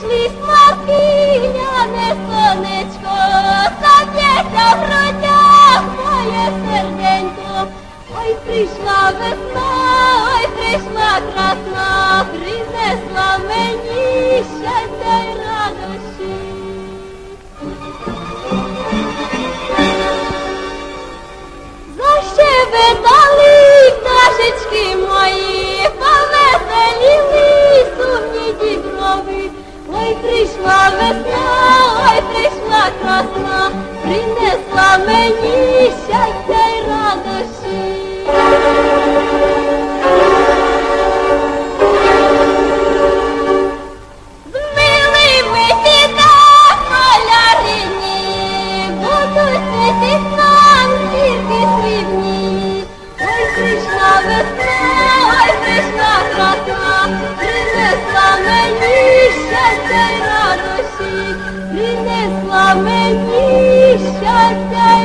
прийшли не сонечко, заб'ється в грудях моє серденько. Ой, прийшла весна, ой, прийшла красна, принесла мені щастя й радощі. Защебетали пташечки Прийшла весна, ой, прийшла красна, принесла мені щастя й радощі. З милими дітах малярині, будуть світить нам зірки срібні. Ой, прийшла весна, щастя й радості, принесла мені щастя.